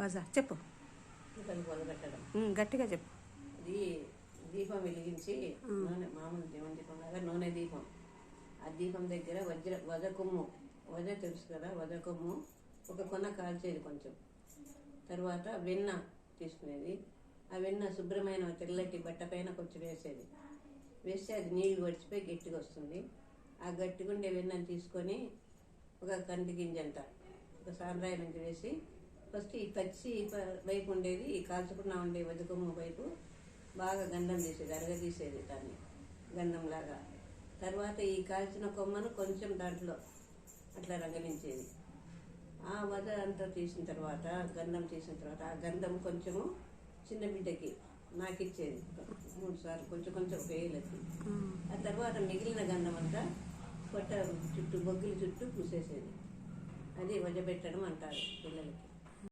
వాజా చెప్పు. గట్టిగా చెప్పు. దీపం వెలిగించి నూనె మామూలు దేవుని దీపం లాగా నూనె దీపం. ఆ దీపం దగ్గర వజ్ర వజ కొమ్ము. వజ తెలుసు కదా వజ కొమ్ము. ఒక కొన కాల్చేది కొంచెం. తర్వాత వెన్న తీసుకునేది. ఆ వెన్న శుభ్రమైన తెల్లటి బట్ట పైన కొంచెం వేసేది. వేస్తే అది నీళ్ళు వడిచిపోయి గట్టిగా వస్తుంది. ఆ గట్టిగా ఉండే వెన్నను తీసుకొని ఒక కంది గింజంత ఒక సాంబ్రాయి నుంచి వేసి ఫస్ట్ ఈ పచ్చి వైపు ఉండేది ఈ కాల్చకుండా ఉండే వదుకొమ్మ వైపు బాగా గంధం తీసేది అరగ తీసేది దాన్ని గంధంలాగా. తర్వాత ఈ కాల్చిన కొమ్మను కొంచెం దాంట్లో అట్లా రంగలించేది ఆ వద అంతా తీసిన తర్వాత గంధం తీసిన తర్వాత ఆ గంధం కొంచెము చిన్న బిడ్డకి నాకు ఇచ్చేది మూడు సార్లు కొంచెం కొంచెం వేయలకి ఆ తర్వాత మిగిలిన గంధం అంతా పొట్ట చుట్టూ బొగ్గుల చుట్టూ పూసేసేది. అది వజపెట్టడం అంటారు పిల్లలకి.